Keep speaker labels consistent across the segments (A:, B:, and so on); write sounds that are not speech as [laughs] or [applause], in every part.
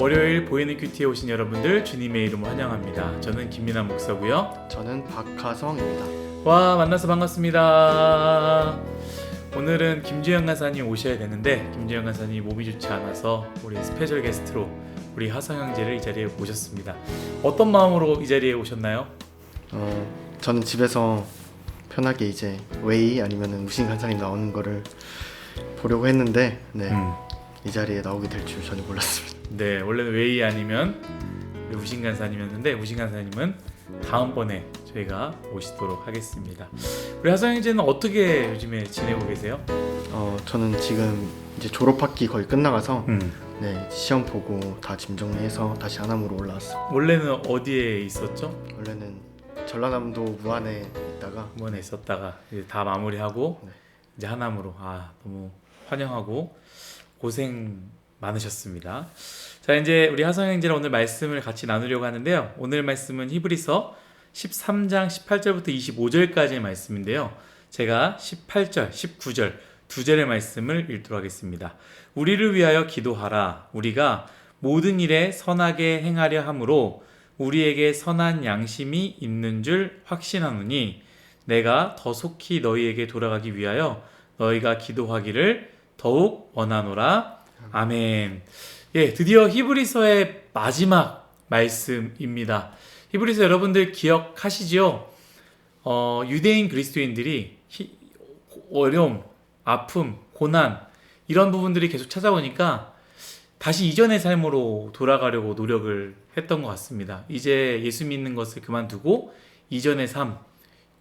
A: 월요일 보이는 큐티에 오신 여러분들 주님의 이름으로 환영합니다. 저는 김민아 목사고요.
B: 저는 박하성입니다.
A: 와 만나서 반갑습니다. 오늘은 김주영 간사님 오셔야 되는데 김주영 간사님 몸이 좋지 않아서 우리 스페셜 게스트로 우리 하성 형제를 이 자리에 모셨습니다. 어떤 마음으로 이 자리에 오셨나요?
B: 어, 저는 집에서 편하게 이제 웨이 아니면은 우신 간사님 나오는 거를 보려고 했는데 네,
A: 음.
B: 이 자리에 나오게 될 줄 전혀 몰랐습니다.
A: 네, 원래는 웨이 아니면 우신 간사님이었는데 우신 간사님은 다음번에 저희가 모시도록 하겠습니다. 우리 하성 형제는 어떻게 요즘에 지내고 계세요?
B: 어, 저는 지금 이제 졸업학기 거의 끝나가서
A: 음.
B: 네, 시험 보고 다 짐 정리해서 다시 하남으로 올라왔습니다.
A: 원래는 어디에 있었죠?
B: 원래는 전라남도 무안에 있다가
A: 원에 있었다가 이제 다 마무리하고
B: 네.
A: 이제 하남으로 아 너무 환영하고 고생 많으셨습니다. 자 이제 우리 하성 형제랑 오늘 말씀을 같이 나누려고 하는데요. 오늘 말씀은 히브리서 13장 18절부터 25절까지의 말씀인데요. 제가 18절, 19절 두 절의 말씀을 읽도록 하겠습니다. 우리를 위하여 기도하라. 우리가 모든 일에 선하게 행하려 함으로 우리에게 선한 양심이 있는 줄 확신하노니 내가 더 속히 너희에게 돌아가기 위하여 너희가 기도하기를 더욱 원하노라. 아멘. 예, 드디어 히브리서의 마지막 말씀입니다. 히브리서 여러분들 기억하시죠? 어, 유대인 그리스도인들이 히- 어려움, 아픔, 고난 이런 부분들이 계속 찾아오니까 다시 이전의 삶으로 돌아가려고 노력을 했던 것 같습니다. 이제 예수 믿는 것을 그만두고 이전의 삶,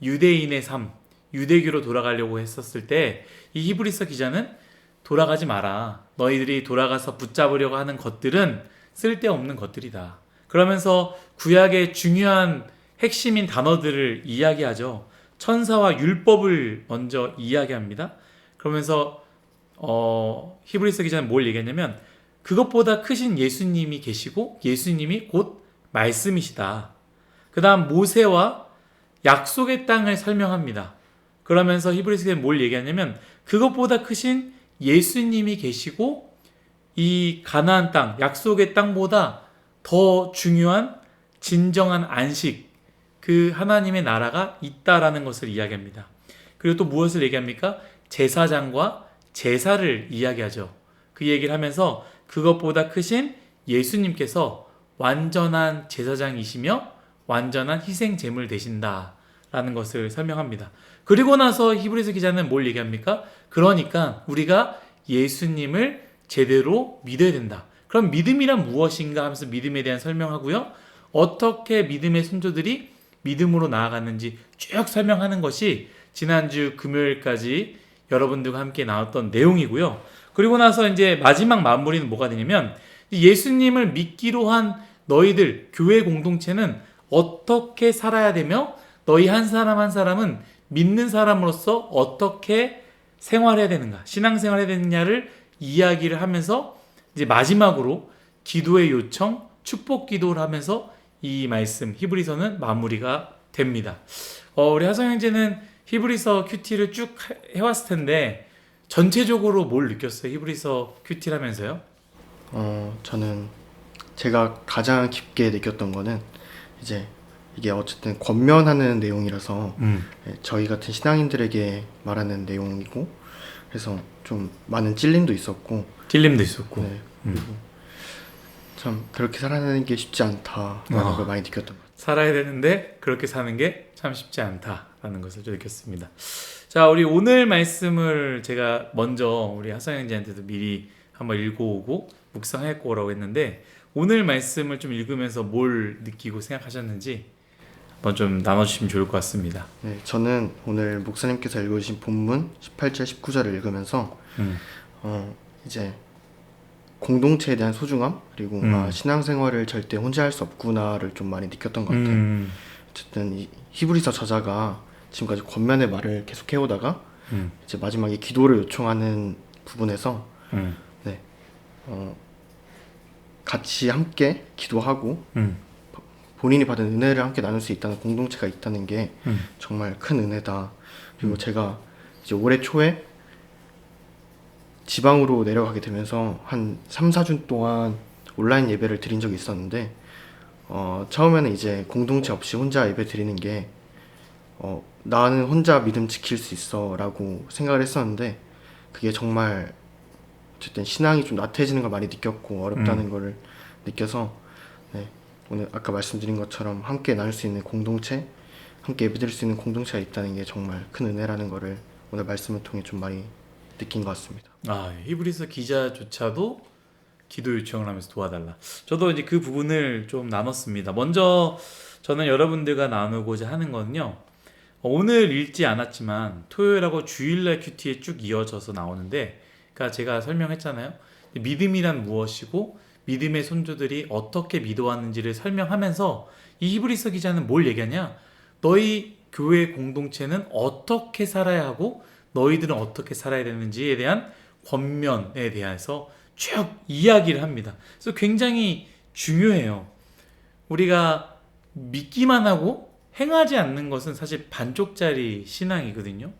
A: 유대인의 삶, 유대교로 돌아가려고 했었을 때 이 히브리서 기자는 돌아가지 마라. 너희들이 돌아가서 붙잡으려고 하는 것들은 쓸데없는 것들이다. 그러면서 구약의 중요한 핵심인 단어들을 이야기하죠. 천사와 율법을 먼저 이야기합니다. 그러면서 어, 히브리서 기자는 뭘 얘기했냐면 그것보다 크신 예수님이 계시고 예수님이 곧 말씀이시다. 그 다음 모세와 약속의 땅을 설명합니다. 그러면서 히브리서 기자는 뭘 얘기하냐면 그것보다 크신 예수님이 계시고 이 가나안 땅, 약속의 땅보다 더 중요한 진정한 안식, 그 하나님의 나라가 있다라는 것을 이야기합니다. 그리고 또 무엇을 얘기합니까? 제사장과 제사를 이야기하죠. 그 얘기를 하면서 그것보다 크신 예수님께서 완전한 제사장이시며 완전한 희생 제물 되신다 라는 것을 설명합니다. 그리고 나서 히브리서 기자는 뭘 얘기합니까? 그러니까 우리가 예수님을 제대로 믿어야 된다. 그럼 믿음이란 무엇인가 하면서 믿음에 대한 설명하고요. 어떻게 믿음의 순조들이 믿음으로 나아갔는지 쭉 설명하는 것이 지난주 금요일까지 여러분들과 함께 나왔던 내용이고요. 그리고 나서 이제 마지막 마무리는 뭐가 되냐면 예수님을 믿기로 한 너희들 교회 공동체는 어떻게 살아야 되며 너희 한 사람 한 사람은 믿는 사람으로서 어떻게 생활해야 되는가, 신앙생활 해야 되느냐를 이야기를 하면서 이제 마지막으로 기도의 요청, 축복 기도를 하면서 이 말씀 히브리서는 마무리가 됩니다. 어, 우리 하성 형제는 히브리서 큐티를 쭉 해- 해왔을 텐데 전체적으로 뭘 느꼈어요? 히브리서 큐티라면서요?
B: 어, 저는 제가 가장 깊게 느꼈던 거는 이제 이게 어쨌든 권면하는 내용이라서
A: 음.
B: 예, 저희 같은 신앙인들에게 말하는 내용이고 그래서 좀 많은 찔림도 있었고
A: 찔림도 있었고.
B: 네,
A: 음.
B: 그리고 참 그렇게 살아가는 게 쉽지 않다라는
A: 아.
B: 걸 많이 느꼈던 것 같아요.
A: 살아야 되는데 그렇게 사는 게 참 쉽지 않다라는 것을 좀 느꼈습니다. 자, 우리 오늘 말씀을 제가 먼저 우리 하성 형제한테도 미리 한번 읽어오고 묵상했고 오라고 했는데 오늘 말씀을 좀 읽으면서 뭘 느끼고 생각하셨는지 한번 좀 나눠주시면 좋을 것 같습니다.
B: 네, 저는 오늘 목사님께서 읽어주신 본문 18절 19절을 읽으면서
A: 음.
B: 어, 이제 공동체에 대한 소중함 그리고
A: 음.
B: 아, 신앙생활을 절대 혼자 할 수 없구나를 좀 많이 느꼈던 것 같아요.
A: 음.
B: 어쨌든 이 히브리서 저자가 지금까지 권면의 말을 계속 해오다가
A: 음.
B: 이제 마지막에 기도를 요청하는 부분에서
A: 음.
B: 어, 같이 함께 기도하고
A: 음.
B: 본인이 받은 은혜를 함께 나눌 수 있다는 공동체가 있다는 게
A: 음.
B: 정말 큰 은혜다. 그리고 제가 이제 올해 초에 지방으로 내려가게 되면서 한 3, 4주 동안 온라인 예배를 드린 적이 있었는데 어, 처음에는 이제 공동체 없이 혼자 예배 드리는 게 어, 나는 혼자 믿음 지킬 수 있어 라고 생각을 했었는데 그게 정말 어쨌든 신앙이 좀 나태해지는 걸 많이 느꼈고 어렵다는 거를 느껴서 네, 오늘 아까 말씀드린 것처럼 함께 나눌 수 있는 공동체, 함께 예배드릴 수 있는 공동체가 있다는 게 정말 큰 은혜라는 거를 오늘 말씀을 통해 좀 많이 느낀 것 같습니다.
A: 아, 히브리서 기자조차도 기도 요청을 하면서 도와달라. 저도 이제 그 부분을 좀 나눴습니다. 먼저 저는 여러분들과 나누고자 하는. 어, 오늘 읽지 않았지만 토요일하고 주일날 큐티에 쭉 이어져서 나오는데, 그러니까 제가 설명했잖아요. 믿음이란 무엇이고 믿음의 손주들이 어떻게 믿어왔는지를 설명하면서 이 히브리서 기자는 뭘 얘기하냐? 너희 교회 공동체는 어떻게 살아야 하고 너희들은 어떻게 살아야 되는지에 대한 권면에 대해서 쭉 이야기를 합니다. 그래서 굉장히 중요해요. 우리가 믿기만 하고 행하지 않는 것은 사실 반쪽짜리 신앙이거든요.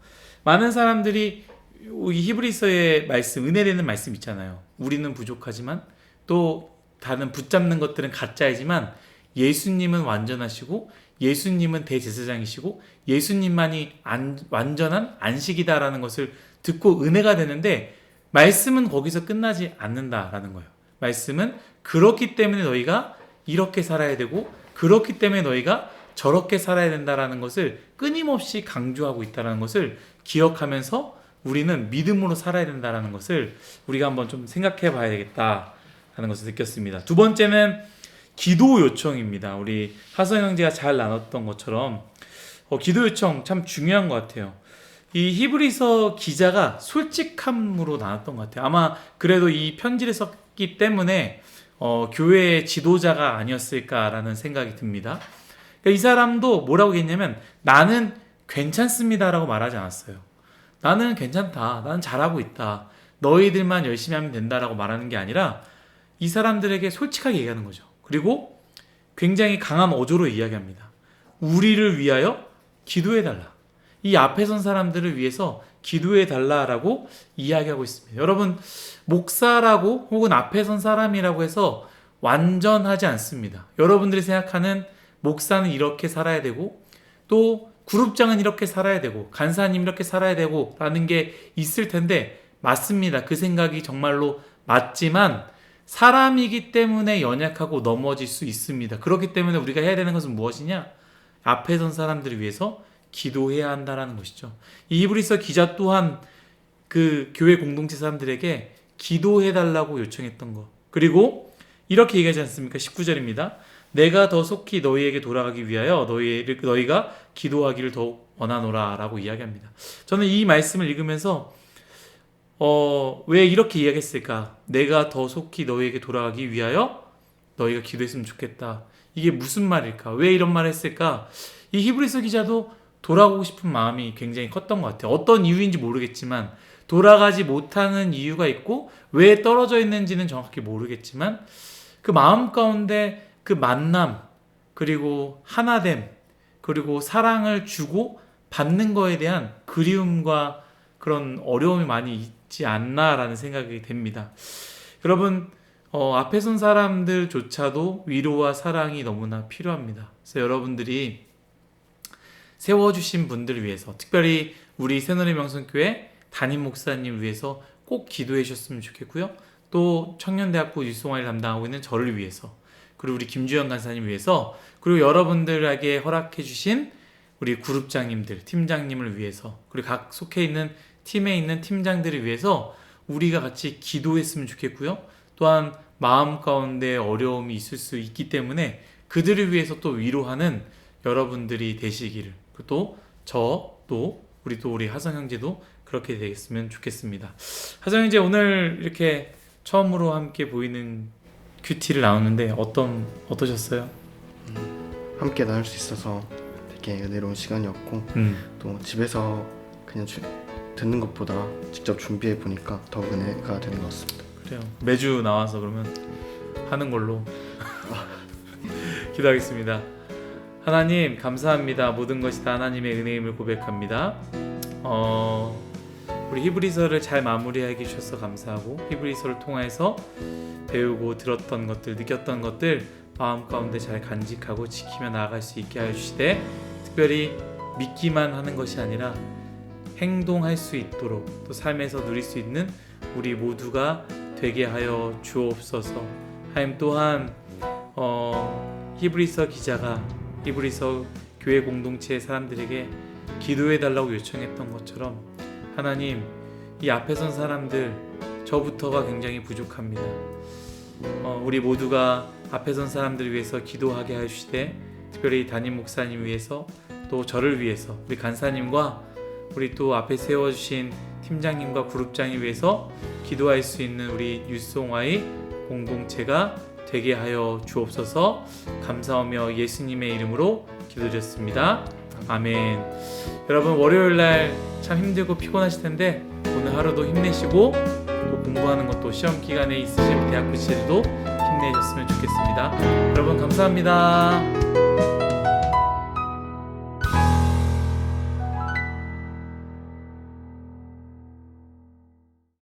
A: 많은 사람들이 이 히브리서의 말씀, 은혜되는 말씀 있잖아요. 우리는 부족하지만 또 다른 붙잡는 것들은 가짜이지만 예수님은 완전하시고 예수님은 대제사장이시고 예수님만이 안, 완전한 안식이다라는 것을 듣고 은혜가 되는데 말씀은 거기서 끝나지 않는다라는 거예요. 말씀은 그렇기 때문에 너희가 이렇게 살아야 되고 그렇기 때문에 너희가 저렇게 살아야 된다라는 것을 끊임없이 강조하고 있다라는 것을 기억하면서 우리는 믿음으로 살아야 된다라는 것을 우리가 한번 좀 생각해 봐야 되겠다 라는 것을 느꼈습니다. 두 번째는 기도 요청입니다. 우리 하성 형제가 잘 나눴던 것처럼 어, 기도 요청 참 중요한 것 같아요. 이 히브리서 기자가 솔직함으로 나눴던 것 같아요. 아마 그래도 이 편지를 썼기 때문에 어, 교회의 지도자가 아니었을까라는 생각이 듭니다. 그러니까 이 사람도 뭐라고 했냐면 나는 괜찮습니다라고 말하지 않았어요. 나는 괜찮다. 나는 잘하고 있다. 너희들만 열심히 하면 된다라고 말하는 게 아니라 이 사람들에게 솔직하게 얘기하는 거죠. 그리고 굉장히 강한 어조로 이야기합니다. 우리를 위하여 기도해 달라. 이 앞에 선 사람들을 위해서 기도해 달라라고 이야기하고 있습니다. 여러분 목사라고 혹은 앞에 선 사람이라고 해서 완전하지 않습니다. 여러분들이 생각하는 목사는 이렇게 살아야 되고 또 그룹장은 이렇게 살아야 되고 간사님 이렇게 살아야 되고 라는 게 있을 텐데 맞습니다. 그 생각이 정말로 맞지만 사람이기 때문에 연약하고 넘어질 수 있습니다. 그렇기 때문에 우리가 해야 되는 것은 무엇이냐? 앞에 선 사람들을 위해서 기도해야 한다라는 것이죠. 이 히브리서 기자 또한 그 교회 공동체 사람들에게 기도해 달라고 요청했던 것. 그리고 이렇게 얘기하지 않습니까? 19절입니다. 내가 더 속히 너희에게 돌아가기 위하여 너희를 너희가 기도하기를 더욱 원하노라 라고 이야기합니다. 저는 이 말씀을 읽으면서 어, 왜 이렇게 이야기했을까? 내가 더 속히 너희에게 돌아가기 위하여 너희가 기도했으면 좋겠다. 이게 무슨 말일까? 왜 이런 말을 했을까? 이 히브리서 기자도 돌아가고 싶은 마음이 굉장히 컸던 것 같아요. 어떤 이유인지 모르겠지만 돌아가지 못하는 이유가 있고 왜 떨어져 있는지는 정확히 모르겠지만 그 마음 가운데 그 만남 그리고 하나됨 그리고 사랑을 주고 받는 거에 대한 그리움과 그런 어려움이 많이 있지 않나라는 생각이 됩니다. 여러분 어, 앞에 선 사람들조차도 위로와 사랑이 너무나 필요합니다. 그래서 여러분들이 세워주신 분들을 위해서 특별히 우리 새노래 명성교회 담임 목사님 위해서 꼭 기도해 주셨으면 좋겠고요. 또 청년대학부 유송화를 담당하고 있는 저를 위해서 그리고 우리 김주현 간사님 위해서 그리고 여러분들에게 허락해 주신 우리 그룹장님들, 팀장님을 위해서 그리고 각 속해 있는 팀에 있는 팀장들을 위해서 우리가 같이 기도했으면 좋겠고요. 또한 마음 가운데 어려움이 있을 수 있기 때문에 그들을 위해서 또 위로하는 여러분들이 되시기를 또 저 또 우리 또 우리 하성 형제도 그렇게 되겠으면 좋겠습니다. 하성 형제 오늘 이렇게 처음으로 함께 보이는 큐티를 나눴는데 어떤 어떠셨어요?
B: 함께 나눌 수 있어서 되게 은혜로운 시간이었고
A: 음.
B: 또 집에서 그냥 주- 듣는 것보다 직접 준비해 보니까 더 은혜가 되는 것 같습니다.
A: 그래요. 매주 나와서 그러면 하는 걸로 [laughs] 기도하겠습니다. 하나님 감사합니다. 모든 것이 다 하나님의 은혜임을 고백합니다. 어, 우리 히브리서를 잘 마무리하게 해주셔서 감사하고 히브리서를 통해서 배우고 들었던 것들 느꼈던 것들 마음 가운데 잘 간직하고 지키며 나아갈 수 있게 하여 주시되 특별히 믿기만 하는 것이 아니라 행동할 수 있도록 또 삶에서 누릴 수 있는 우리 모두가 되게 하여 주옵소서. 하임 또한 어, 히브리서 기자가 히브리서 교회 공동체의 사람들에게 기도해 달라고 요청했던 것처럼 하나님 이 앞에 선 사람들 저부터가 굉장히 부족합니다. 어, 우리 모두가 앞에 선 사람들 위해서 기도하게 하시되 특별히 담임 목사님 위해서 또 저를 위해서 우리 간사님과 우리 또 앞에 세워주신 팀장님과 그룹장을 위해서 기도할 수 있는 우리 뉴스송화의 공동체가 되게 하여 주옵소서 감사하며 예수님의 이름으로 기도드렸습니다. 아멘. 여러분 월요일 날 참 힘들고 피곤하실 텐데 오늘 하루도 힘내시고 또 공부하는 것도 시험 기간에 있으신 대학교 시절도 힘내셨으면 좋겠습니다. 여러분 감사합니다.